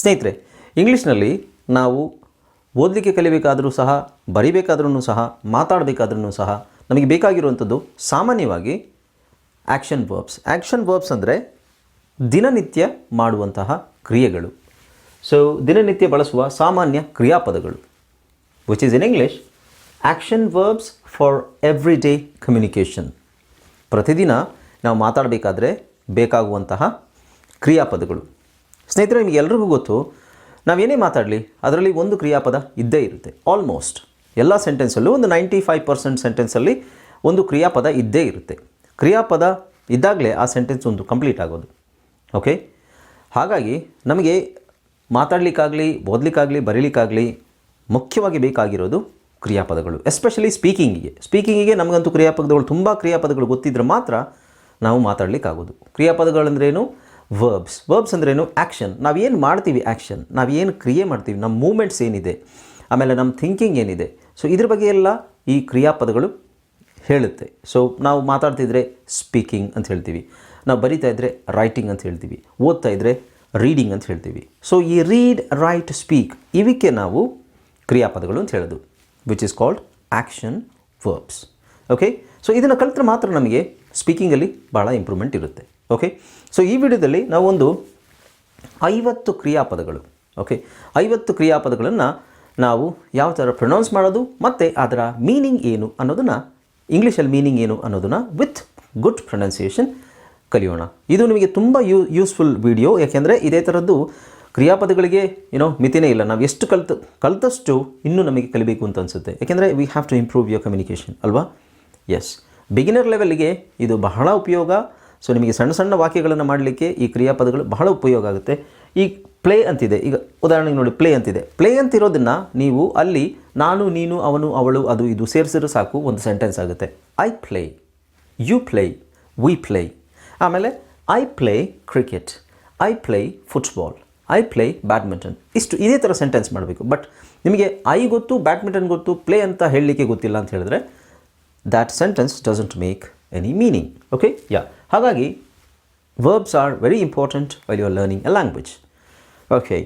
ಸ್ನೇಹಿತರೆ, ಇಂಗ್ಲೀಷ್ನಲ್ಲಿ ನಾವು ಓದಲಿಕ್ಕೆ ಕಲಿಬೇಕಾದರೂ ಸಹ ಬರಿಬೇಕಾದ್ರೂ ಸಹ ಮಾತಾಡಬೇಕಾದ್ರೂ ಸಹ ನಮಗೆ ಬೇಕಾಗಿರುವಂಥದ್ದು ಸಾಮಾನ್ಯವಾಗಿ ಆ್ಯಕ್ಷನ್ ವರ್ಬ್ಸ್. ಆ್ಯಕ್ಷನ್ ವರ್ಬ್ಸ್ ಅಂದರೆ ದಿನನಿತ್ಯ ಮಾಡುವಂತಹ ಕ್ರಿಯೆಗಳು. ಸೊ ದಿನನಿತ್ಯ ಬಳಸುವ ಸಾಮಾನ್ಯ ಕ್ರಿಯಾಪದಗಳು which is in English action verbs for every day communication. ಪ್ರತಿದಿನ ನಾವು ಮಾತಾಡಬೇಕಾದ್ರೆ ಬೇಕಾಗುವಂತಹ ಕ್ರಿಯಾಪದಗಳು. ಸ್ನೇಹಿತರೆ, ನಿಮಗೆ ಎಲ್ರಿಗೂ ಗೊತ್ತು, ನಾವೇನೇ ಮಾತಾಡಲಿ, ಅದರಲ್ಲಿ ಒಂದು ಕ್ರಿಯಾಪದ ಇದ್ದೇ ಇರುತ್ತೆ ಆಲ್ಮೋಸ್ಟ್ ಎಲ್ಲ ಸೆಂಟೆನ್ಸಲ್ಲೂ ಒಂದು ನೈಂಟಿ ಫೈವ್ ಪರ್ಸೆಂಟ್ ಸೆಂಟೆನ್ಸಲ್ಲಿ ಒಂದು ಕ್ರಿಯಾಪದ ಇದ್ದೇ ಇರುತ್ತೆ. ಕ್ರಿಯಾಪದ ಇದ್ದಾಗಲೇ ಆ ಸೆಂಟೆನ್ಸ್ ಒಂದು ಕಂಪ್ಲೀಟ್ ಆಗೋದು ಓಕೆ ಹಾಗಾಗಿ ನಮಗೆ ಮಾತಾಡಲಿಕ್ಕಾಗಲಿ, ಓದಲಿಕ್ಕಾಗಲಿ, ಬರೀಲಿಕ್ಕಾಗಲಿ ಮುಖ್ಯವಾಗಿ ಬೇಕಾಗಿರೋದು ಕ್ರಿಯಾಪದಗಳು ಎಸ್ಪೆಷಲಿ ಸ್ಪೀಕಿಂಗಿಗೆ ಸ್ಪೀಕಿಂಗಿಗೆ ನಮಗಂತೂ ಕ್ರಿಯಾಪದಗಳು, ತುಂಬ ಕ್ರಿಯಾಪದಗಳು ಗೊತ್ತಿದ್ರೆ ಮಾತ್ರ ನಾವು ಮಾತಾಡಲಿಕ್ಕಾಗೋದು. ಕ್ರಿಯಾಪದಗಳಂದ್ರೇನು? ವರ್ಬ್ಸ್ ವರ್ಬ್ಸ್ ಅಂದ್ರೇನು? ಆ್ಯಕ್ಷನ್ ನಾವೇನು ಮಾಡ್ತೀವಿ? ಆ್ಯಕ್ಷನ್ ನಾವೇನು ಕ್ರಿಯೆ ಮಾಡ್ತೀವಿ? ನಮ್ಮ ಮೂಮೆಂಟ್ಸ್ ಏನಿದೆ? ಆಮೇಲೆ ನಮ್ಮ ಥಿಂಕಿಂಗ್ ಏನಿದೆ? ಸೊ ಇದ್ರ ಬಗ್ಗೆ ಎಲ್ಲ ಈ ಕ್ರಿಯಾಪದಗಳು ಹೇಳುತ್ತೆ. ಸೊ ನಾವು ಮಾತಾಡ್ತಿದ್ರೆ ಸ್ಪೀಕಿಂಗ್ ಅಂತ ಹೇಳ್ತೀವಿ. ನಾವು ಬರಿತಾ ಇದ್ದರೆ ರೈಟಿಂಗ್ ಅಂತ ಹೇಳ್ತೀವಿ. ಓದ್ತಾ ಇದ್ದರೆ ರೀಡಿಂಗ್ ಅಂತ ಹೇಳ್ತೀವಿ. ಸೊ ಈ ರೀಡ್ ರೈಟ್ ಸ್ಪೀಕ್ ಇವಕ್ಕೆ ನಾವು ಕ್ರಿಯಾಪದಗಳು ಅಂತ ಹೇಳೋದು which is called action verbs okay so ಇದನ್ನು ಕಲಿತ್ರೆ ಮಾತ್ರ ನಮಗೆ ಸ್ಪೀಕಿಂಗಲ್ಲಿ ಭಾಳ ಇಂಪ್ರೂವ್ಮೆಂಟ್ ಇರುತ್ತೆ. ಓಕೆ ಸೊ ಈ ವಿಡಿಯೋದಲ್ಲಿ ನಾವೊಂದು ಐವತ್ತು ಕ್ರಿಯಾಪದಗಳು. ಓಕೆ ಐವತ್ತು ಕ್ರಿಯಾಪದಗಳನ್ನು ನಾವು ಯಾವ ಥರ ಪ್ರೊನೌನ್ಸ್ ಮಾಡೋದು ಮತ್ತು ಅದರ ಮೀನಿಂಗ್ ಏನು ಅನ್ನೋದನ್ನು ಇಂಗ್ಲೀಷಲ್ಲಿ ಮೀನಿಂಗ್ ಏನು ಅನ್ನೋದನ್ನು ವಿತ್ ಗುಡ್ ಪ್ರೊನೌನ್ಸಿಯೇಷನ್ ಕಲಿಯೋಣ. ಇದು ನಿಮಗೆ ತುಂಬ ಯೂ ಯೂಸ್ಫುಲ್ ವಿಡಿಯೋ ಯಾಕೆಂದರೆ ಇದೇ ಥರದ್ದು ಕ್ರಿಯಾಪದಗಳಿಗೆ ಏನೋ ಮಿತಿನೇ ಇಲ್ಲ. ನಾವು ಎಷ್ಟು ಕಲ್ತು, ಕಲಿತಷ್ಟು ಇನ್ನೂ ನಮಗೆ ಕಲಿಬೇಕು ಅಂತ ಅನಿಸುತ್ತೆ. ಯಾಕೆಂದರೆ we have to improve your communication ಅಲ್ವಾ? ಎಸ್ ಬಿಗಿನರ್ ಲೆವೆಲ್ಗೆ ಇದು ಬಹಳ ಉಪಯೋಗ. ಸೊ ನಿಮಗೆ ಸಣ್ಣ ಸಣ್ಣ ವಾಕ್ಯಗಳನ್ನು ಮಾಡಲಿಕ್ಕೆ ಈ ಕ್ರಿಯಾಪದಗಳು ಬಹಳ ಉಪಯೋಗ ಆಗುತ್ತೆ. ಈ ಪ್ಲೇ ಅಂತಿದೆ. ಈಗ ಉದಾಹರಣೆಗೆ ನೋಡಿ ಪ್ಲೇ ಅಂತಿದೆ. ಪ್ಲೇ ಅಂತಿರೋದನ್ನು ನೀವು ಅಲ್ಲಿ ನಾನು, ನೀನು, ಅವನು, ಅವಳು, ಅದು, ಇದು ಸೇರಿಸಿದ್ರೆ ಸಾಕು, ಒಂದು ಸೆಂಟೆನ್ಸ್ ಆಗುತ್ತೆ. I play you play we play ಆಮೇಲೆ I play cricket I play football I play badminton ಇಷ್ಟು ಇದೇ ಥರ ಸೆಂಟೆನ್ಸ್ ಮಾಡಬೇಕು. ಬಟ್ ನಿಮಗೆ ಐ ಗೊತ್ತು ಬ್ಯಾಡ್ಮಿಂಟನ್ ಗೊತ್ತು ಪ್ಲೇ ಅಂತ ಹೇಳಲಿಕ್ಕೆ ಗೊತ್ತಿಲ್ಲ ಅಂತ ಹೇಳಿದ್ರೆ that sentence doesn't make any meaning okay yeah ಹಾಗಾಗಿ verbs are very important while you are learning a language okay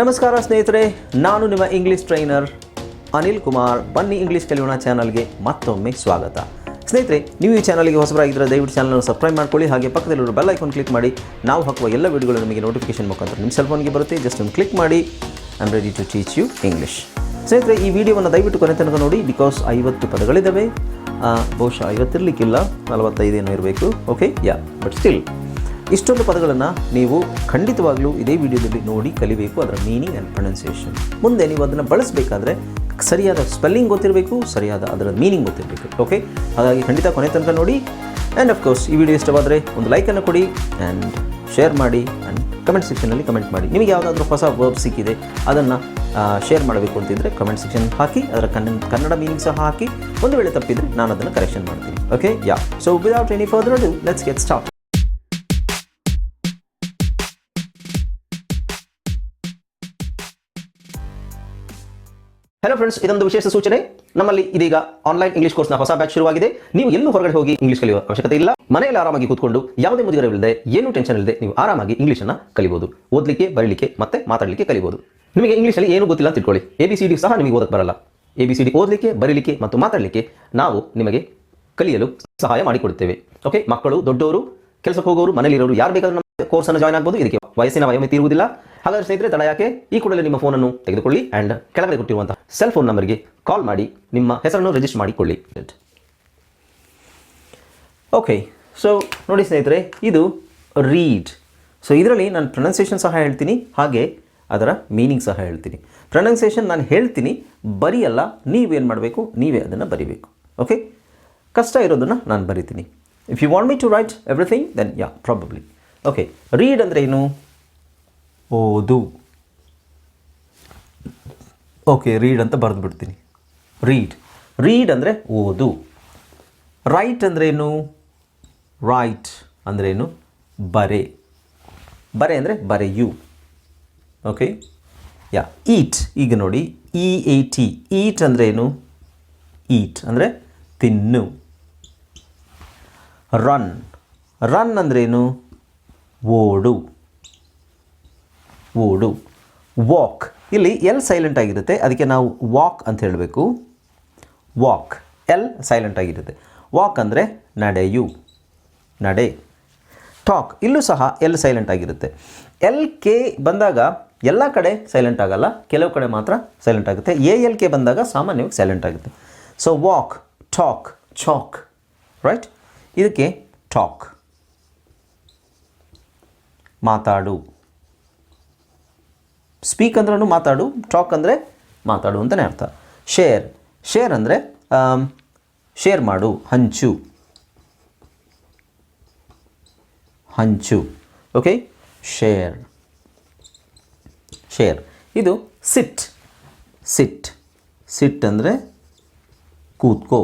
ನಮಸ್ಕಾರ ಸ್ನೇಹಿತರೆ, ನಾನು ನಿಮ್ಮ ಇಂಗ್ಲೀಷ್ ಟ್ರೈನರ್ ಅನಿಲ್ ಕುಮಾರ್. ಬನ್ನಿ ಇಂಗ್ಲೀಷ್ ಕಲಿಯೋಣ ಚಾನಲ್ಗೆ ಮತ್ತೊಮ್ಮೆ ಸ್ವಾಗತ. ಸ್ನೇಹಿತರೆ, ನೀವು ಈ ಚಾನಲ್ಗೆ ಹೊಸಬರಾಗಿದ್ದರೆ ದಯವಿಟ್ಟು ಚಾನಲನ್ನು ಸಬ್ಸ್ಕ್ರೈಬ್ ಮಾಡ್ಕೊಳ್ಳಿ, ಹಾಗೆ ಪಕ್ಕದಲ್ಲಿರೋ ಬೆಲ್ ಐಕಾನ್ ಕ್ಲಿಕ್ ಮಾಡಿ. ನಾವು ಹಾಕುವ ಎಲ್ಲ ವೀಡಿಯೋಗಳು ನಿಮಗೆ ನೋಟಿಫಿಕೇಶನ್ ಮುಖಾಂತರ ನಿಮ್ಮ ಸೆಲ್ಫೋನ್ಗೆ ಬರುತ್ತೆ. ಜಸ್ಟ್ ಒಂದು ಕ್ಲಿಕ್ ಮಾಡಿ. I am ready to teach you English ಸ್ನೇಹಿತರೆ, ಈ ವಿಡಿಯೋವನ್ನು ದಯವಿಟ್ಟು ಕೊನೆ ತನಕ ನೋಡಿ ಬಿಕಾಸ್ ಐವತ್ತು ಪದಗಳಿದ್ದಾವೆ ಬಹುಶಃ ಐವತ್ತಿರಲಿಕ್ಕಿಲ್ಲ ನಲವತ್ತೈದೇನೋ ಇರಬೇಕು. ಓಕೆ ಯಾ ಬಟ್ ಸ್ಟಿಲ್ ಇಷ್ಟೊಂದು ಪದಗಳನ್ನು ನೀವು ಖಂಡಿತವಾಗಲೂ ಇದೇ ವಿಡಿಯೋದಲ್ಲಿ ನೋಡಿ ಕಲಿಬೇಕು, ಅದರ ಮೀನಿಂಗ್ ಆ್ಯಂಡ್ ಪ್ರೊನೌನ್ಸಿಯೇಷನ್ ಮುಂದೆ ನೀವು ಅದನ್ನು ಬಳಸಬೇಕಾದ್ರೆ ಸರಿಯಾದ ಸ್ಪೆಲ್ಲಿಂಗ್ ಗೊತ್ತಿರಬೇಕು, ಸರಿಯಾದ ಅದರ ಮೀನಿಂಗ್ ಗೊತ್ತಿರಬೇಕು. ಓಕೆ ಹಾಗಾಗಿ ಖಂಡಿತ ಕೊನೆ ತನಕ ನೋಡಿ. ಆ್ಯಂಡ್ ಅಫ್ಕೋರ್ಸ್ ಈ ವಿಡಿಯೋ ಇಷ್ಟವಾದರೆ ಒಂದು ಲೈಕನ್ನು ಕೊಡಿ ಆ್ಯಂಡ್ ಶೇರ್ ಮಾಡಿ ಆ್ಯಂಡ್ ಕಮೆಂಟ್ ಸೆಕ್ಷನಲ್ಲಿ ಕಮೆಂಟ್ ಮಾಡಿ. ನಿಮಗೆ ಯಾವುದಾದ್ರೂ ಹೊಸ ವರ್ಬ್ ಸಿಕ್ಕಿದೆ, ಅದನ್ನು ಶೇರ್ ಮಾಡಬೇಕು ಅಂತಿದ್ದರೆ ಕಮೆಂಟ್ ಸೆಕ್ಷನ್ ಹಾಕಿ, ಅದರ ಕನ್ನಡ ಕನ್ನಡ ಮೀನಿಂಗ್ ಸಹ ಹಾಕಿ, ಒಂದು ವೇಳೆ ತಪ್ಪಿದರೆ ನಾನು ಅದನ್ನು ಕರೆಕ್ಷನ್ ಮಾಡ್ತೀನಿ. Okay yeah so without any further do let's get start hello friends ಇದೊಂದು ವಿಶೇಷ ಸೂಚನೆ. ನಮ್ಮಲ್ಲಿ ಇದೀಗ ಆನ್ಲೈನ್ ಇಂಗ್ಲಿಷ್ ಕೋರ್ಸ್ನ ಹೊಸ ಬ್ಯಾಚ್ ಶುರುವಾಗಿದೆ. ನೀವು ಎಲ್ಲೂ ಹೊರಗಡೆ ಹೋಗಿ ಇಂಗ್ಲಿಷ್ ಕಲಿಯುವ ಅವಶ್ಯಕತೆ ಇಲ್ಲ. ಮನೆಯಲ್ಲಿ ಆರಾಮಾಗಿ ಕೂತ್ಕೊಂಡು ಯಾವುದೇ ಮುಜುಗರವಿಲ್ಲದೆ ಏನು ಟೆನ್ಷನ್ ಇಲ್ಲದೆ ನೀವು ಆರಾಮಾಗಿ ಇಂಗ್ಲಿಷ್ ಅನ್ನ ಕಲಿಬಹುದು ಓದಲಿಕ್ಕೆ, ಬರಲಿಕ್ಕೆ ಮತ್ತೆ ಮಾತಾಡಲಿಕ್ಕೆ ಕಲಿಬಹುದು ನಿಮಗೆ ಇಂಗ್ಲಿಷ್ ಅಲ್ಲಿ ಏನು ಗೊತ್ತಿಲ್ಲ ತಿಳ್ಕೊಳ್ಳಿ. ಎ ಬಿ ಸಿ ಡಿ ಸಹ ನಿಮಗೆ ಓದಕ್ಕೆ ಬರಲ್ಲ. ಎ ಬಿ ಸಿ ಡಿ ಓದಲಿಕ್ಕೆ, ಬರೀಲಿಕ್ಕೆ ಮತ್ತು ಮಾತಾಡಲಿಕ್ಕೆ ನಾವು ನಿಮಗೆ ಕಲಿಯಲು ಸಹಾಯ ಮಾಡಿಕೊಡುತ್ತೇವೆ. ಓಕೆ ಮಕ್ಕಳು ದೊಡ್ಡವರು ಕೆಲಸಕ್ಕೆ ಹೋಗೋರು ಮನೆಯಲ್ಲಿರೋರು ಯಾರು ಬೇಕಾದ್ರೂ ನಮ್ಮ ಕೋರ್ಸನ್ನು ಜಾಯ್ನ್ ಆಗ್ಬೋದು. ಇದಕ್ಕೆ ವಯಸ್ಸಿನ ವಯಮಿತಿ ಇರುವುದಿಲ್ಲ ಹಾಗಾದ್ರೆ ಸ್ನೇಹಿತರೆ, ತಡ ಯಾಕೆ? ಈ ಕೂಡಲೇ ನಿಮ್ಮ ಫೋನನ್ನು ತೆಗೆದುಕೊಳ್ಳಿ ಆ್ಯಂಡ್ ಕೆಳಗಡೆ ಕೊಟ್ಟಿರುವಂತಹ ಸೆಲ್ ಫೋನ್ ನಂಬರ್ಗೆ ಕಾಲ್ ಮಾಡಿ, ನಿಮ್ಮ ಹೆಸರನ್ನು ರಿಜಿಸ್ಟರ್ ಮಾಡಿಕೊಳ್ಳಿ. ಓಕೆ ಸೊ ನೋಡಿ ಸ್ನೇಹಿತರೆ, ಇದು ರೀಡ್ ಸೊ ಇದರಲ್ಲಿ ನಾನು ಪ್ರೊನೌನ್ಸಿಯೇಷನ್ ಸಹ ಹೇಳ್ತೀನಿ, ಹಾಗೆ ಅದರ ಮೀನಿಂಗ್ ಸಹ ಹೇಳ್ತೀನಿ. ಪ್ರೊನೌನ್ಸಿಯೇಷನ್ ನಾನು ಹೇಳ್ತೀನಿ, ಬರಿಯಲ್ಲ ನೀವೇನು ಮಾಡಬೇಕು, ನೀವೇ ಅದನ್ನು ಬರಿಬೇಕು. ಓಕೆ ಕಷ್ಟ ಇರೋದನ್ನು ನಾನು ಬರಿತೀನಿ. If you want me to write everything then yeah probably okay read ಅಂದರೆ ಏನು? ಓದು. ಓಕೆ ರೀಡ್ ಅಂತ ಬರೆದು ಬಿಡ್ತೀನಿ ರೀಡ್ ರೀಡ್ ಅಂದರೆ ಓದು. ರೈಟ್ ಅಂದ್ರೇನು ರೈಟ್ ಅಂದ್ರೇನು ಬರೆ. ಬರೆ ಅಂದರೆ ಬರೆಯು. ಓಕೆ ಯಾ ಈಟ್ ಈಗ ನೋಡಿ. ಇ ಎ ಟಿ ಈಟ್ ಅಂದ್ರೇನು ಈಟ್ ಅಂದರೆ ತಿನ್ನು. ರನ್ ರನ್ ಅಂದ್ರೇನು ಓಡು. ಓಡು. ವಾಕ್ ಇಲ್ಲಿ ಎಲ್ ಸೈಲೆಂಟ್ ಆಗಿರುತ್ತೆ. ಅದಕ್ಕೆ ನಾವು ವಾಕ್ ಅಂತ ಹೇಳಬೇಕು. ವಾಕ್ ಎಲ್ ಸೈಲೆಂಟ್ ಆಗಿರುತ್ತೆ. ವಾಕ್ ಅಂದರೆ ನಡೆಯು. ನಡೆ. ಟಾಕ್ ಇಲ್ಲೂ ಸಹ ಎಲ್ ಸೈಲೆಂಟ್ ಆಗಿರುತ್ತೆ. ಎಲ್ ಕೆ ಬಂದಾಗ ಎಲ್ಲ ಕಡೆ ಸೈಲೆಂಟ್ ಆಗಲ್ಲ. ಕೆಲವು ಕಡೆ ಮಾತ್ರ ಸೈಲೆಂಟ್ ಆಗುತ್ತೆ. ಎ ಎಲ್ ಕೆ ಬಂದಾಗ ಸಾಮಾನ್ಯವಾಗಿ ಸೈಲೆಂಟ್ ಆಗುತ್ತೆ. So walk talk chalk right ಇದಕ್ಕೆ ಟಾಕ್ ಮಾತಾಡು. ಸ್ಪೀಕ್ ಅಂದ್ರೂ ಮಾತಾಡು ಟಾಕ್ ಅಂದರೆ ಮಾತಾಡು ಅಂತಲೇ ಅರ್ಥ. ಶೇರ್ ಶೇರ್ ಅಂದರೆ ಶೇರ್ ಮಾಡು, ಹಂಚು. ಹಂಚು. ಓಕೆ ಶೇರ್ ಶೇರ್ ಇದು ಸಿಟ್ ಸಿಟ್ ಸಿಟ್ ಅಂದರೆ ಕೂತ್ಕೋ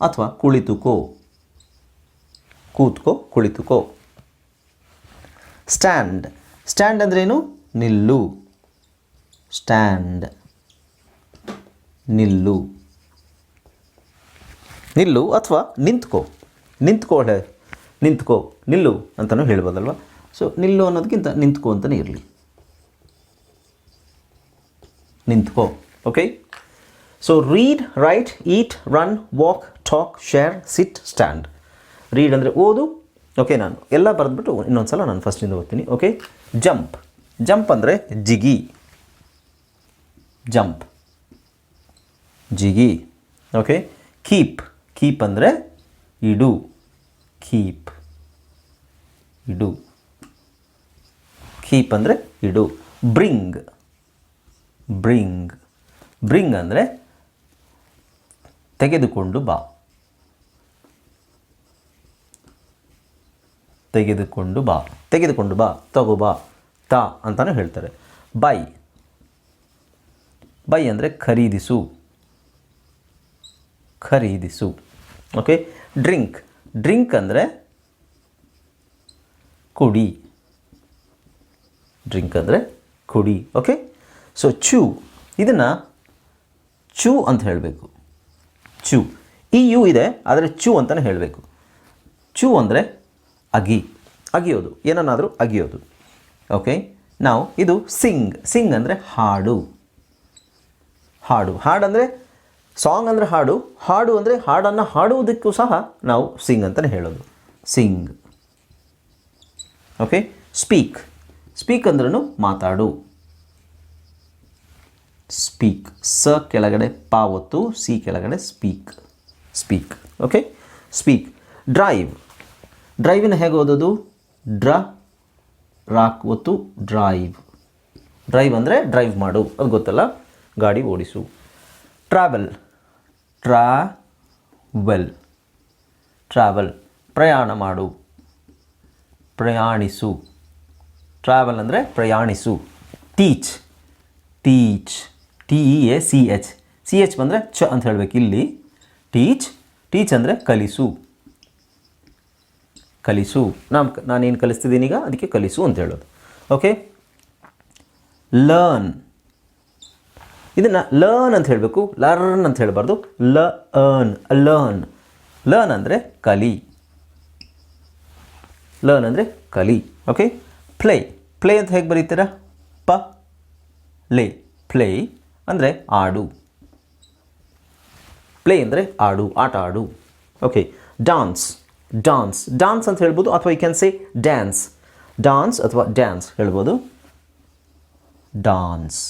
ಅಥವಾ ಕುಳಿತುಕೋ. ಕೂತ್ಕೋ, ಕುಳಿತುಕೋ. ಸ್ಟ್ಯಾಂಡ್ ಸ್ಟ್ಯಾಂಡ್ ಅಂದ್ರೇನು? ನಿಲ್ಲು. ಸ್ಟ್ಯಾಂಡ್. ನಿಲ್ಲು. ನಿಲ್ಲು ಅಥವಾ ನಿಂತ್ಕೋ. ನಿಂತ್ಕೋ ನಿಂತ್ಕೋ. ನಿಲ್ಲು ಅಂತಲೂ ಹೇಳ್ಬೋದಲ್ವ? ಸೊ ನಿಲ್ಲು ಅನ್ನೋದಕ್ಕಿಂತ ನಿಂತ್ಕೋ ಅಂತಲೇ ಇರಲಿ. ನಿಂತ್ಕೋ. Okay so read write eat run walk talk share sit stand read ಅಂದರೆ ಓದು. ಓಕೆ ನಾನು. ಎಲ್ಲ ಬರೆದ್ಬಿಟ್ಟು ಇನ್ನೊಂದು ಸಲ ನಾನು ಫಸ್ಟಿಂದ ಓದ್ತೀನಿ. ಓಕೆ ಜಂಪ್ ಜಂಪ್ ಅಂದರೆ ಜಿಗಿ. ಜಂಪ್. ಜಿಗಿ. Okay keep. ಕೀಪ್ ಅಂದರೆ ಇಡು. ಕೀಪ್. ಇಡು. ಕೀಪ್ ಅಂದರೆ ಇಡು. ಬ್ರಿಂಗ್. ಬ್ರಿಂಗ್. ಬ್ರಿಂಗ್ ಅಂದರೆ ತೆಗೆದುಕೊಂಡು ಬಾ. ತೆಗೆದುಕೊಂಡು ಬಾ. ತೆಗೆದುಕೊಂಡು ಬಾ. ತಗೋ ಬಾ. ತಾ ಅಂತಲೂ ಹೇಳ್ತಾರೆ. ಬೈ. ಬೈ ಅಂದರೆ ಖರೀದಿಸು. ಖರೀದಿಸು. Okay drink. ಡ್ರಿಂಕ್ ಅಂದರೆ ಕುಡಿ. ಡ್ರಿಂಕ್ ಅಂದರೆ ಕುಡಿ. Okay so chew. ಇದನ್ನು ಚೂ ಅಂತ ಹೇಳಬೇಕು. ಚೂ. ಈ ಯು ಇದೆ, ಆದರೆ ಚೂ ಅಂತಲೇ ಹೇಳಬೇಕು. ಚೂ ಅಂದರೆ ಅಗಿ. ಅಗಿಯೋದು. ಏನನ್ನಾದರೂ ಅಗಿಯೋದು. ಓಕೆ ನಾವು ಇದು ಸಿಂಗ್ ಸಿಂಗ್ ಅಂದರೆ ಹಾಡು. ಹಾಡು. ಹಾಡಂದರೆ ಸಾಂಗ್ ಅಂದರೆ ಹಾಡು. ಹಾಡು ಅಂದರೆ ಹಾಡನ್ನು ಹಾಡುವುದಕ್ಕೂ ಸಹ ನಾವು ಸಿಂಗ್ ಅಂತಲೇ ಹೇಳೋದು. ಸಿಂಗ್ ಓಕೆ ಸ್ಪೀಕ್ ಸ್ಪೀಕ್ ಅಂದ್ರೂ ಮಾತಾಡು. ಸ್ಪೀಕ್ ಸ ಕೆಳಗಡೆ ಪಾವತ್ತು ಸಿ ಕೆಳಗಡೆ speak speak okay speak drive ಡ್ರೈವಿನ ಹೇಗೆ ಓದೋದು? ಡ್ರ ರಾಕ್ ಒತ್ತು ಡ್ರೈವ್. ಡ್ರೈವ್ ಅಂದರೆ ಡ್ರೈವ್ ಮಾಡು. ಅದು ಗೊತ್ತಲ್ಲ? ಗಾಡಿ ಓಡಿಸು. ಟ್ರಾವೆಲ್. Travel travel. ಪ್ರಯಾಣ ಮಾಡು. ಪ್ರಯಾಣಿಸು. ಟ್ರಾವೆಲ್ ಅಂದರೆ ಪ್ರಯಾಣಿಸು. Teach. Teach. T E A C H C H ಬಂದರೆ ಚ ಅಂತ ಹೇಳಬೇಕು ಇಲ್ಲಿ. ಟೀಚ್. ಟೀಚ್ ಅಂದರೆ ಕಲಿಸು. ಕಲಿಸು. ನಾನು ನಾನೇನು ಕಲಿಸ್ತಿದ್ದೀನಿ ಈಗ? ಅದಕ್ಕೆ ಕಲಿಸು ಅಂತ ಹೇಳೋದು. ಓಕೆ ಲರ್ನ್ ಇದನ್ನು ಲರ್ನ್ ಅಂತ ಹೇಳಬೇಕು. ಲರ್ನ್ ಅಂತ ಹೇಳಬಾರ್ದು. ಲ ಅರ್ನ್ ಲರ್ನ್ ಲರ್ನ್ ಅಂದರೆ ಕಲಿ. ಲರ್ನ್ ಅಂದರೆ ಕಲಿ. ಓಕೆ ಪ್ಲೇ ಪ್ಲೇ ಅಂತ ಹೇಗೆ ಬರೀತೀರಾ? ಪ. ಲೇ ಪ್ಲೇ ಅಂದರೆ ಆಡು. ಪ್ಲೇ ಅಂದರೆ ಆಡು. ಆಟ ಆಡು. ಓಕೆ ಡಾನ್ಸ್ ಡಾನ್ಸ್ ಡಾನ್ಸ್ ಅಂತ ಹೇಳ್ಬೋದು ಅಥವಾ you can say dance dance ಅಥವಾ ಡ್ಯಾನ್ಸ್ ಹೇಳ್ಬೋದು. ಡಾನ್ಸ್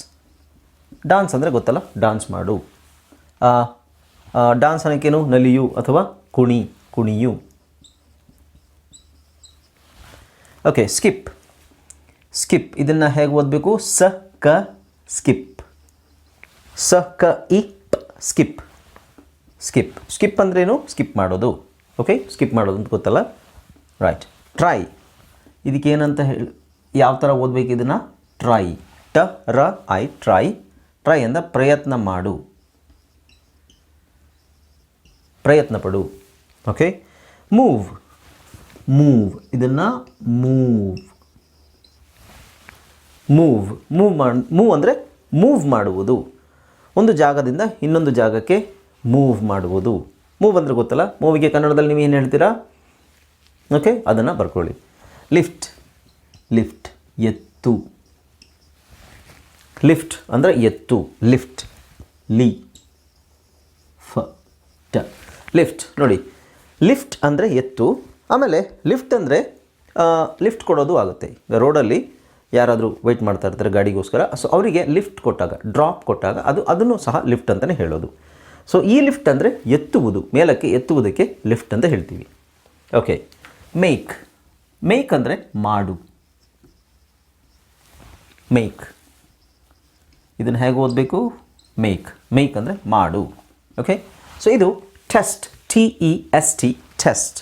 ಡಾನ್ಸ್ ಅಂದರೆ ಗೊತ್ತಲ್ಲ? ಡಾನ್ಸ್ ಮಾಡು. ಡಾನ್ಸ್ ಅನ್ನೋಕ್ಕೇನು ನಲಿಯು ಅಥವಾ ಕುಣಿ, ಕುಣಿಯು. ಓಕೆ ಸ್ಕಿಪ್ ಸ್ಕಿಪ್ ಇದನ್ನು ಹೇಗೆ ಓದಬೇಕು? ಸ, ಕ ಸ್ಕಿಪ್ ಸ, ಕ, ಇ ಸ್ಕಿಪ್ ಸ್ಕಿಪ್ ಸ್ಕಿಪ್ ಅಂದ್ರೇನು? ಸ್ಕಿಪ್ ಮಾಡೋದು. ಓಕೆ ಸ್ಕಿಪ್ ಮಾಡೋದು ಅಂತ ಗೊತ್ತಲ್ಲ? ರೈಟ್ ಟ್ರೈ ಇದಕ್ಕೆ ಏನಂತ ಹೇಳಿ, ಯಾವ ಥರ ಓದಬೇಕು ಇದನ್ನು? ಟ್ರೈ ಟ, ರ, ಐ ಟ್ರೈ ಟ್ರೈ ಅಂದ ಪ್ರಯತ್ನ ಮಾಡು. ಪ್ರಯತ್ನ ಪಡು. ಓಕೆ ಮೂವ್ ಮೂವ್ ಇದನ್ನು ಮೂವ್ ಮೂವ್ ಮೂವ್ ಮಾಡಿ ಮೂವ್ ಅಂದರೆ ಮೂವ್ ಮಾಡುವುದು. ಒಂದು ಜಾಗದಿಂದ ಇನ್ನೊಂದು ಜಾಗಕ್ಕೆ ಮೂವ್ ಮಾಡುವುದು. ಮೂವ್ ಅಂದರೆ ಗೊತ್ತಲ್ಲ? ಮೂವಿಗೆ ಕನ್ನಡದಲ್ಲಿ ನೀವು ಏನು ಹೇಳ್ತೀರಾ? ಓಕೆ ಅದನ್ನು ಬರ್ಕೊಳ್ಳಿ. ಲಿಫ್ಟ್ ಲಿಫ್ಟ್ ಎತ್ತು. ಲಿಫ್ಟ್ ಅಂದರೆ ಎತ್ತು. ಲಿಫ್ಟ್ ಲಿ, ಫ, ಟ. ಲಿಫ್ಟ್ ನೋಡಿ. ಲಿಫ್ಟ್ ಅಂದರೆ ಎತ್ತು. ಆಮೇಲೆ ಲಿಫ್ಟ್ ಅಂದರೆ ಲಿಫ್ಟ್ ಕೊಡೋದು ಆಗುತ್ತೆ. ರೋಡಲ್ಲಿ ಯಾರಾದರೂ ವೆಯ್ಟ್ ಮಾಡ್ತಾ ಇರ್ತಾರೆ ಗಾಡಿಗೋಸ್ಕರ ಸೊ ಅವರಿಗೆ ಲಿಫ್ಟ್ ಕೊಟ್ಟಾಗ ಡ್ರಾಪ್ ಕೊಟ್ಟಾಗ ಅದು, ಅದನ್ನು ಸಹ ಲಿಫ್ಟ್ ಅಂತಲೇ ಹೇಳೋದು. ಸೊ ಈ ಲಿಫ್ಟ್ ಅಂದರೆ ಎತ್ತುವುದು, ಮೇಲಕ್ಕೆ ಎತ್ತುವುದಕ್ಕೆ ಲಿಫ್ಟ್ ಅಂತ ಹೇಳ್ತೀವಿ. ಓಕೆ ಮೇಕ್ ಮೇಕ್ ಅಂದರೆ ಮಾಡು. ಮೇಕ್ ಇದನ್ನು ಹೇಗೆ ಓದಬೇಕು? ಮೇಕ್ ಮೇಕ್ ಅಂದರೆ ಮಾಡು. ಓಕೆ ಸೊ ಇದು test T E S T test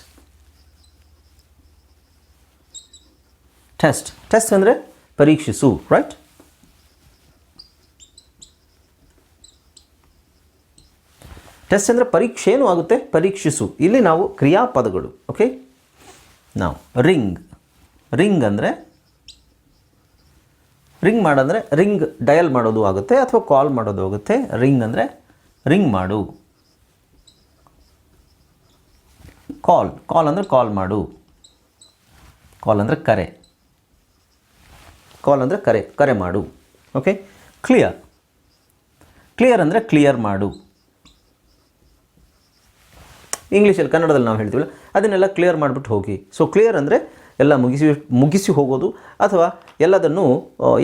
test test ಅಂದರೆ ಪರೀಕ್ಷಿಸು ರೈಟ್ ಟೆಸ್ಟ್ ಅಂದರೆ ಪರೀಕ್ಷೆನೂ ಆಗುತ್ತೆ? ಪರೀಕ್ಷಿಸು. ಇಲ್ಲಿ ನಾವು ಕ್ರಿಯಾಪದಗಳು ಓಕೆ ನಾವು ರಿಂಗ್ ರಿಂಗ್ ಅಂದರೆ ರಿಂಗ್ ಮಾಡಂದರೆ ರಿಂಗ್ ಡಯಲ್ ಮಾಡೋದು ಆಗುತ್ತೆ ಅಥವಾ ಕಾಲ್ ಮಾಡೋದು ಆಗುತ್ತೆ. ರಿಂಗ್ ಅಂದರೆ ರಿಂಗ್ ಮಾಡು. ಕಾಲ್ ಕಾಲ್ ಅಂದರೆ ಕಾಲ್ ಮಾಡು. ಕಾಲ್ ಅಂದರೆ ಕರೆ. ಕಾಲ್ ಅಂದರೆ ಕರೆ. ಕರೆ ಮಾಡು ಓಕೆ ಕ್ಲಿಯರ್ ಕ್ಲಿಯರ್ ಅಂದರೆ ಕ್ಲಿಯರ್ ಮಾಡು. ಇಂಗ್ಲೀಷಲ್ಲಿ ಕನ್ನಡದಲ್ಲಿ ನಾವು ಹೇಳ್ತೀವಲ್ಲ, ಅದನ್ನೆಲ್ಲ ಕ್ಲಿಯರ್ ಮಾಡಿಬಿಟ್ಟು ಹೋಗಿ. ಸೊ ಕ್ಲಿಯರ್ ಅಂದರೆ ಎಲ್ಲ ಮುಗಿಸಿ ಮುಗಿಸಿ ಹೋಗೋದು ಅಥವಾ ಎಲ್ಲದನ್ನು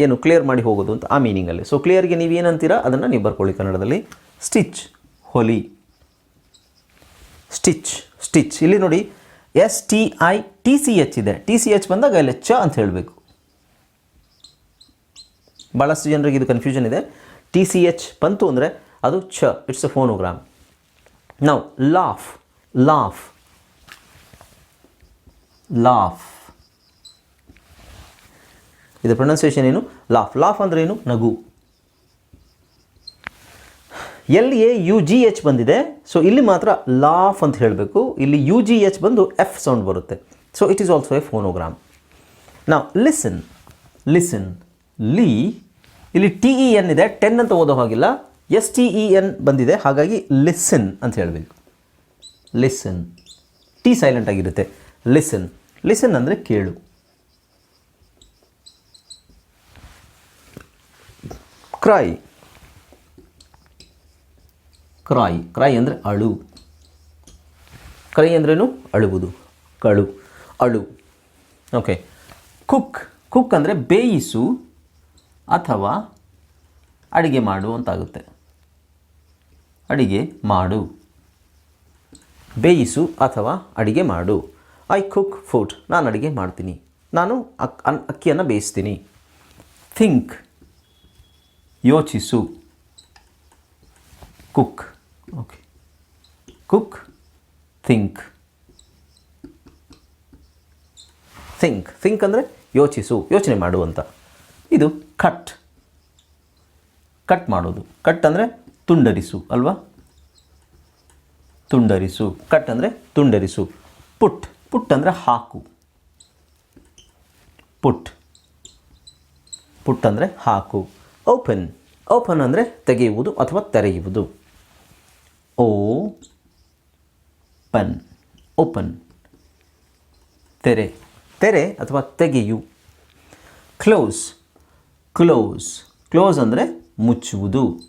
ಏನು ಕ್ಲಿಯರ್ ಮಾಡಿ ಹೋಗೋದು ಅಂತ ಆ ಮೀನಿಂಗಲ್ಲಿ ಸೊ ಕ್ಲಿಯರ್ಗೆ ನೀವು ಏನಂತೀರಾ? ಅದನ್ನು ನೀವು ಬರ್ಕೊಳ್ಳಿ ಕನ್ನಡದಲ್ಲಿ. ಸ್ಟಿಚ್ ಹೊಲಿ. ಸ್ಟಿಚ್ ಸ್ಟಿಚ್ ಇಲ್ಲಿ ನೋಡಿ S T I T C H ಇದೆ. ಟಿ ಸಿ ಎಚ್ ಬಂದಾಗ ಅಲ್ಲಿ ಚ ಅಂತ ಹೇಳಬೇಕು. ಭಾಳಷ್ಟು ಜನರಿಗೆ ಇದು ಕನ್ಫ್ಯೂಷನ್ ಇದೆ. ಟಿ ಸಿ ಎಚ್ ಬಂತು ಅಂದರೆ ಅದು ಛ. ಇಟ್ಸ್ ಅ ಫೋನೋಗ್ರಾಮ್ ನಾವು ಲಾಫ್ ಲಾಫ್ ಲಾಫ್ ಇದು ಪ್ರೊನೌನ್ಸಿಯೇಷನ್ ಏನು? ಲಾಫ್ ಲಾಫ್ ಅಂದ್ರೆ ಏನು? ನಗು. L A U G H ಬಂದಿದೆ. ಸೊ ಇಲ್ಲಿ ಮಾತ್ರ ಲಾಫ್ ಅಂತ ಹೇಳಬೇಕು. ಇಲ್ಲಿ ಯು ಜಿ ಎಚ್ ಬಂದು ಎಫ್ ಸೌಂಡ್ ಬರುತ್ತೆ. So it is also a phonogram ನಾವು ಲಿಸನ್ ಲಿಸನ್ ಲೀ ಇಲ್ಲಿ ಟಿ ಇ ಎನ್ ಇದೆ. ಟೆನ್ ಅಂತ ಓದೋ ಹಾಗಿಲ್ಲ. ಎಸ್ ಟಿ ಇ ಎನ್ ಬಂದಿದೆ. ಹಾಗಾಗಿ ಲಿಸನ್ ಅಂತ ಹೇಳಬೇಕು. ಲಿಸನ್ ಟಿ ಸೈಲೆಂಟ್ ಆಗಿರುತ್ತೆ. ಲಿಸನ್ ಲಿಸನ್ ಅಂದರೆ ಕೇಳು. ಕ್ರಾಯ್ ಕ್ರಾಯ್ ಕ್ರೈ ಅಂದರೆ ಅಳು. ಕ್ರೈ ಅಂದ್ರೇನು? ಅಳುವುದು. ಕಳು. ಅಳು. ಓಕೆ ಕುಕ್ ಕುಕ್ ಅಂದರೆ ಬೇಯಿಸು ಅಥವಾ ಅಡುಗೆ ಮಾಡು ಅಂತಾಗುತ್ತೆ. ಅಡಿಗೆ ಮಾಡು. ಬೇಯಿಸು ಅಥವಾ ಅಡಿಗೆ ಮಾಡು. ಐ ಕುಕ್ ಫುಡ್ ನಾನು ಅಡಿಗೆ ಮಾಡ್ತೀನಿ. ನಾನು ಅಕ್ ಅಕ್ಕಿಯನ್ನು ಬೇಯಿಸ್ತೀನಿ. Think ಯೋಚಿಸು. Cook okay cook think think think ಅಂದರೆ ಯೋಚಿಸು. ಯೋಚನೆ ಮಾಡು ಅಂತ. ಇದು ಕಟ್ ಕಟ್ ಮಾಡೋದು. ಕಟ್ ಅಂದರೆ ತುಂಡರಿಸು, ಅಲ್ವಾ? ತುಂಡರಿಸು. ಕಟ್ ಅಂದರೆ ತುಂಡರಿಸು. ಪುಟ್. ಪುಟ್ ಅಂದರೆ ಹಾಕು. ಪುಟ್. ಪುಟ್ ಅಂದರೆ ಹಾಕು. ಓಪನ್. ಓಪನ್ ಅಂದರೆ ತೆಗೆಯುವುದು ಅಥವಾ ತೆರೆಯುವುದು. Open open. ತೆರೆ. ತೆರೆ ಅಥವಾ ತೆಗೆಯು. ಕ್ಲೋಸ್. ಕ್ಲೋಸ್. ಕ್ಲೋಸ್ ಅಂದರೆ ಮುಚ್ಚುವುದು.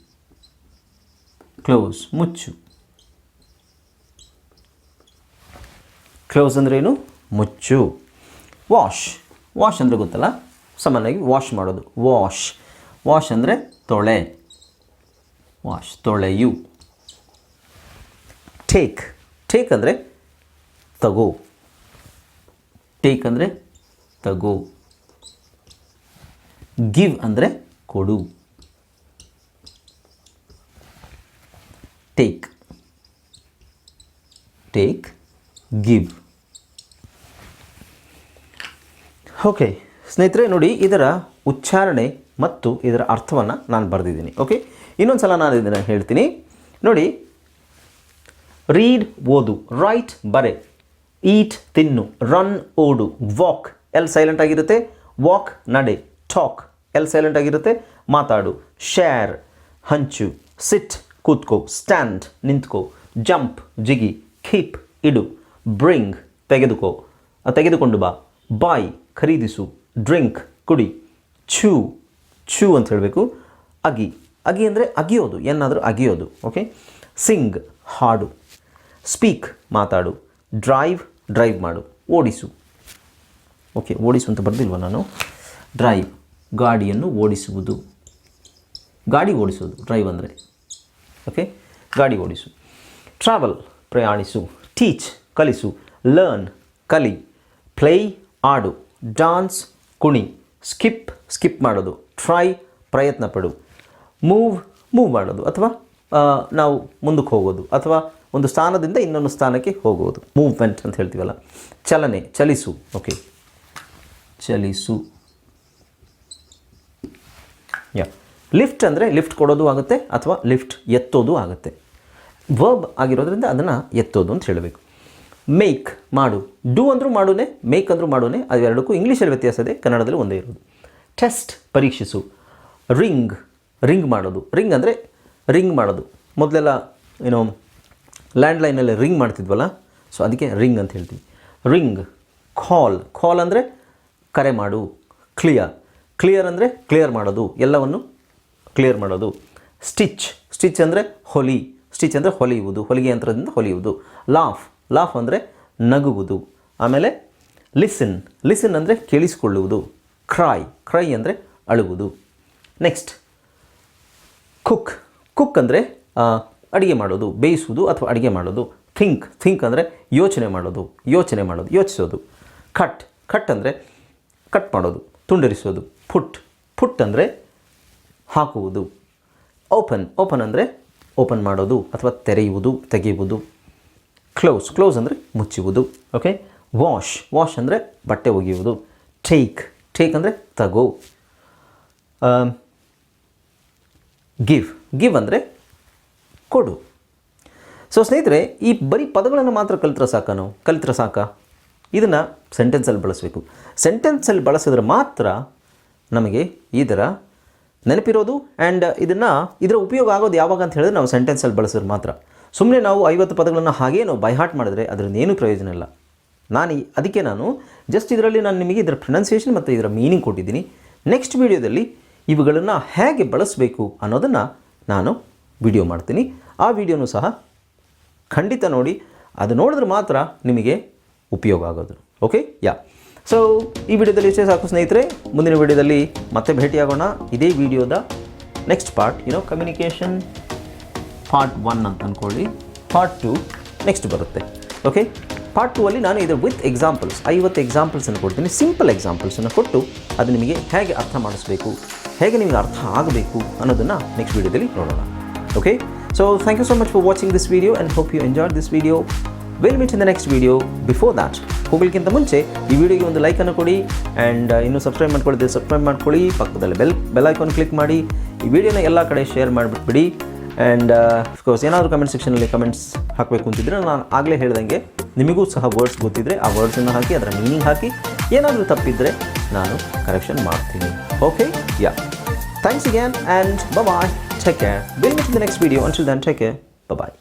ಕ್ಲೋಸ್ ಮುಚ್ಚು. ಕ್ಲೋಸ್ ಅಂದ್ರೇನು ಮುಚ್ಚು. ವಾಶ್ ವಾಶ್ ಅಂದರೆ ಗೊತ್ತಲ್ಲ? ಸಾಮಾನ್ಯವಾಗಿ ವಾಶ್ ಮಾಡೋದು. ವಾಶ್ ವಾಶ್ ಅಂದರೆ ತೊಳೆ. ವಾಶ್ ತೊಳೆಯು. ಟೇಕ್ ಟೇಕ್ ಅಂದರೆ ತಗೋ. ಟೇಕ್ ಅಂದರೆ ತಗೋ. ಗಿವ್ ಅಂದರೆ ಕೊಡು. Take take give. ಓಕೆ, ಸ್ನೇಹಿತರೆ, ನೋಡಿ, ಇದರ ಉಚ್ಚಾರಣೆ ಮತ್ತು ಇದರ ಅರ್ಥವನ್ನು ನಾನು ಬರೆದಿದ್ದೀನಿ, ಓಕೆ? ಇನ್ನೊಂದು ಸಲ ನಾನು ಇದನ್ನು ಹೇಳ್ತೀನಿ. ನೋಡಿ ರೀಡ್ ಓದು ರೈಟ್ ಬರೆ ಈಟ್ ತಿನ್ನು ರನ್ ಓಡು ವಾಕ್ ಎಲ್ ಸೈಲೆಂಟ್ ಆಗಿರುತ್ತೆ. ವಾಕ್ ನಡೆ ಟಾಕ್ ಎಲ್ ಸೈಲೆಂಟ್ ಆಗಿರುತ್ತೆ. ಮಾತಾಡು ಶೇರ್ ಹಂಚು ಸಿಟ್ ಕೂತ್ಕೋ ಸ್ಟ್ಯಾಂಡ್ ನಿಂತ್ಕೋ ಜಂಪ್ ಜಿಗಿ ಕೀಪ್ ಇಡು. ಬ್ರಿಂಗ್ ತೆಗೆದುಕೋ. ತೆಗೆದುಕೊಂಡು ಬಾ. ಬಾಯ್ ಖರೀದಿಸು. ಡ್ರಿಂಕ್ ಕುಡಿ. ಛೂ ಛೂ ಅಂತ ಹೇಳಬೇಕು. ಅಗಿ. ಅಗಿ ಅಂದರೆ ಅಗಿಯೋದು. ಏನಾದರೂ ಅಗಿಯೋದು. ಓಕೆ ಸಿಂಗ್ ಹಾಡು. ಸ್ಪೀಕ್ ಮಾತಾಡು. ಡ್ರೈವ್ ಡ್ರೈವ್ ಮಾಡು. ಓಡಿಸು. ಓಕೆ ಓಡಿಸು ಅಂತ ಬರ್ದಿಲ್ವ ನಾನು? ಡ್ರೈವ್ ಗಾಡಿಯನ್ನು ಓಡಿಸುವುದು. ಗಾಡಿ ಓಡಿಸೋದು ಡ್ರೈವ್ ಅಂದರೆ. ಓಕೆ ಗಾಡಿ ಓಡಿಸು. ಟ್ರಾವೆಲ್ ಪ್ರಯಾಣಿಸು. ಟೀಚ್ ಕಲಿಸು. ಲರ್ನ್ ಕಲಿ. ಪ್ಲೇ ಆಡು. ಡಾನ್ಸ್ ಕುಣಿ. ಸ್ಕಿಪ್ ಸ್ಕಿಪ್ ಮಾಡೋದು. ಟ್ರೈ ಪ್ರಯತ್ನ ಪಡು. ಮೂವ್ ಮೂವ್ ಮಾಡೋದು. ಅಥವಾ ನಾವು ಮುಂದಕ್ಕೆ ಹೋಗೋದು. ಅಥವಾ ಒಂದು ಸ್ಥಾನದಿಂದ ಇನ್ನೊಂದು ಸ್ಥಾನಕ್ಕೆ ಹೋಗೋದು. ಮೂವ್ಮೆಂಟ್ ಅಂತ ಹೇಳ್ತೀವಲ್ಲ. ಚಲನೆ, ಚಲಿಸು. ಓಕೆ ಚಲಿಸು. ಯಾ ಲಿಫ್ಟ್ ಅಂದರೆ ಲಿಫ್ಟ್ ಕೊಡೋದು ಆಗುತ್ತೆ ಅಥವಾ ಲಿಫ್ಟ್ ಎತ್ತೋದು ಆಗುತ್ತೆ. ವರ್ಬ್ ಆಗಿರೋದ್ರಿಂದ ಅದನ್ನು ಎತ್ತೋದು ಅಂತ ಹೇಳಬೇಕು. ಮೇಕ್ ಮಾಡು. ಡೂ ಅಂದರೂ ಮಾಡೋನೆ ಮೇಕ್ ಅಂದರೂ ಅದು ಎರಡಕ್ಕೂ ಇಂಗ್ಲೀಷಲ್ಲಿ ವ್ಯತ್ಯಾಸ ಇದೆ, ಕನ್ನಡದಲ್ಲಿ ಒಂದೇ ಇರೋದು. ಟೆಸ್ಟ್ ಪರೀಕ್ಷಿಸು. ರಿಂಗ್ ರಿಂಗ್ ಮಾಡೋದು. ರಿಂಗ್ ಅಂದರೆ ರಿಂಗ್ ಮಾಡೋದು. ಮೊದಲೆಲ್ಲ ಏನೋ ಲ್ಯಾಂಡ್ಲೈನಲ್ಲಿ ರಿಂಗ್ ಮಾಡ್ತಿದ್ವಲ್ಲ ಸೊ ಅದಕ್ಕೆ ರಿಂಗ್ ಅಂತ ಹೇಳ್ತೀವಿ. ರಿಂಗ್ ಕಾಲ್ ಕಾಲ್ ಅಂದರೆ ಕರೆ ಮಾಡು ಕ್ಲಿಯರ್ ಕ್ಲಿಯರ್ ಅಂದರೆ ಕ್ಲಿಯರ್ ಮಾಡೋದು. ಎಲ್ಲವನ್ನು ಕ್ಲಿಯರ್ ಮಾಡೋದು. ಸ್ಟಿಚ್ ಸ್ಟಿಚ್ ಅಂದರೆ ಹೊಲಿ. ಸ್ಟಿಚ್ ಅಂದರೆ ಹೊಲಿಯುವುದು. ಹೊಲಿಗೆ ಯಂತ್ರದಿಂದ ಹೊಲಿಯುವುದು. ಲಾಫ್ ಲಾಫ್ ಅಂದರೆ ನಗುವುದು. ಆಮೇಲೆ ಲಿಸನ್ ಲಿಸನ್ ಅಂದರೆ ಕೇಳಿಸಿಕೊಳ್ಳುವುದು. ಕ್ರೈ ಕ್ರೈ ಅಂದರೆ ಅಳುವುದು. ನೆಕ್ಸ್ಟ್, ಕುಕ್ ಕುಕ್ ಅಂದರೆ ಅಡುಗೆ ಮಾಡೋದು, ಬೇಯಿಸುವುದು ಅಥವಾ ಅಡುಗೆ ಮಾಡೋದು. ಥಿಂಕ್ ಥಿಂಕ್ ಅಂದರೆ ಯೋಚನೆ ಮಾಡೋದು ಯೋಚನೆ ಮಾಡೋದು, ಯೋಚಿಸೋದು. ಕಟ್ ಕಟ್ ಅಂದರೆ ಕಟ್ ಮಾಡೋದು, ತುಂಡರಿಸೋದು. ಫುಟ್ ಫುಟ್ ಅಂದರೆ ಹಾಕುವುದು. ಓಪನ್ ಓಪನ್ ಅಂದರೆ ಓಪನ್ ಮಾಡೋದು ಅಥವಾ ತೆರೆಯುವುದು, ತೆಗೆಯುವುದು. ಕ್ಲೋಸ್ ಕ್ಲೋಸ್ ಅಂದರೆ ಮುಚ್ಚುವುದು. ಓಕೆ ವಾಶ್ ವಾಶ್ ಅಂದರೆ ಬಟ್ಟೆ ಒಗೆಯುವುದು. ಟೇಕ್ ಟೇಕ್ ಅಂದರೆ ತಗೋ. ಗಿವ್ ಗಿವ್ ಅಂದರೆ ಕೊಡು. ಸೊ ಸ್ನೇಹಿತರೆ, ಈ ಬರೀ ಪದಗಳನ್ನು ಮಾತ್ರ ಕಲಿತ್ರೆ ಸಾಕ ನಾವು ಕಲಿತ್ರೆ ಸಾಕ? ಇದನ್ನು ಸೆಂಟೆನ್ಸಲ್ಲಿ ಬಳಸಬೇಕು. ಸೆಂಟೆನ್ಸಲ್ಲಿ ಬಳಸಿದ್ರೆ ಮಾತ್ರ ನಮಗೆ ಇದರ ನೆನಪಿರೋದು ಆ್ಯಂಡ್ ಇದನ್ನು, ಇದರ ಉಪಯೋಗ ಆಗೋದು ಯಾವಾಗ ಅಂತ ಹೇಳಿದ್ರೆ ನಾವು ಸೆಂಟೆನ್ಸಲ್ಲಿ ಬಳಸಿದ್ರೆ ಮಾತ್ರ. ಸುಮ್ಮನೆ ನಾವು ಐವತ್ತು ಪದಗಳನ್ನು ಹಾಗೇ ನಾವು ಬೈಹಾಟ್ ಮಾಡಿದ್ರೆ ಅದರಿಂದ ಏನೂ ಪ್ರಯೋಜನ ಇಲ್ಲ. ನಾನು, ಅದಕ್ಕೆ ನಾನು ಜಸ್ಟ್ ಇದರಲ್ಲಿ ನಾನು ನಿಮಗೆ ಇದರ ಪ್ರೊನೌನ್ಸಿಯೇಷನ್ ಮತ್ತು ಇದರ ಮೀನಿಂಗ್ ಕೊಟ್ಟಿದ್ದೀನಿ. ನೆಕ್ಸ್ಟ್ ವಿಡಿಯೋದಲ್ಲಿ ಇವುಗಳನ್ನು ಹೇಗೆ ಬಳಸಬೇಕು ಅನ್ನೋದನ್ನು ನಾನು ವಿಡಿಯೋ ಮಾಡ್ತೀನಿ. ಆ ವಿಡಿಯೋನೂ ಸಹ ಖಂಡಿತ ನೋಡಿ, ಅದು ನೋಡಿದ್ರೆ ಮಾತ್ರ ನಿಮಗೆ ಉಪಯೋಗ ಆಗೋದು. ಓಕೆ ಯಾ ಸೊ ಈ ವಿಡಿಯೋದಲ್ಲಿ ಇಷ್ಟೇ ಸಾಕು ಸ್ನೇಹಿತರೆ. ಮುಂದಿನ ವಿಡಿಯೋದಲ್ಲಿ ಮತ್ತೆ ಭೇಟಿಯಾಗೋಣ. ಇದೇ ವಿಡಿಯೋದ next part you know communication part one ಅಂತ ಅಂದ್ಕೊಳ್ಳಿ ಪಾರ್ಟ್ ಟು ನೆಕ್ಸ್ಟ್ ಬರುತ್ತೆ. ಓಕೆ ಪಾರ್ಟ್ ಟೂ ಅಲ್ಲಿ ನಾನು ಇದು ವಿತ್ ಎಕ್ಸಾಂಪಲ್ಸ್ ಐವತ್ತು ಎಕ್ಸಾಂಪಲ್ಸನ್ನು ಕೊಡ್ತೀನಿ. ಸಿಂಪಲ್ ಎಕ್ಸಾಂಪಲ್ಸನ್ನು ಕೊಟ್ಟು ಅದು ನಿಮಗೆ ಹೇಗೆ ಅರ್ಥ ಮಾಡಿಸ್ಬೇಕು, ಹೇಗೆ ನಿಮಗೆ ಅರ್ಥ ಆಗಬೇಕು ಅನ್ನೋದನ್ನು ನೆಕ್ಸ್ಟ್ ವೀಡಿಯೋದಲ್ಲಿ ನೋಡೋಣ. Okay so thank you so much for watching this video and hope you enjoy this video will meet in the next video before that ಹೋಗಲಿಕ್ಕಿಂತ ಮುಂಚೆ ಈ ವಿಡಿಯೋಗೆ ಒಂದು ಲೈಕನ್ನು ಕೊಡಿ ಆ್ಯಂಡ್ ಇನ್ನೂ ಸಬ್ಸ್ಕ್ರೈಬ್ ಮಾಡ್ಕೊಳ್ಳಿ ಸಬ್ಸ್ಕ್ರೈಬ್ ಮಾಡ್ಕೊಳ್ಳಿ. ಪಕ್ಕದಲ್ಲಿ ಬೆಲ್ ಬೆಲ್ ಐಕಾನ್ ಕ್ಲಿಕ್ ಮಾಡಿ. ಈ ವಿಡಿಯೋನ ಎಲ್ಲ ಕಡೆ ಶೇರ್ ಮಾಡಿಬಿಟ್ಬಿಡಿ. ಆ್ಯಂಡ್ ಅಫ್ಕೋರ್ಸ್ ಏನಾದರೂ ಕಮೆಂಟ್ ಸೆಕ್ಷನಲ್ಲಿ ಕಮೆಂಟ್ಸ್ ಹಾಕಬೇಕು ಅಂತಿದ್ರೆ ನಾನು ಆಗಲೇ ಹೇಳ್ದಂಗೆ ನಿಮಗೂ ಸಹ ವರ್ಡ್ಸ್ ಗೊತ್ತಿದ್ರೆ ಆ ವರ್ಡ್ಸನ್ನು ಹಾಕಿ, ಅದರ ಮೀನಿಂಗ್ ಹಾಕಿ, ಏನಾದರೂ ತಪ್ಪಿದ್ರೆ ನಾನು ಕರೆಕ್ಷನ್ ಮಾಡ್ತೀನಿ. Okay yeah thanks again and bye take care will meet the next video until then take care bye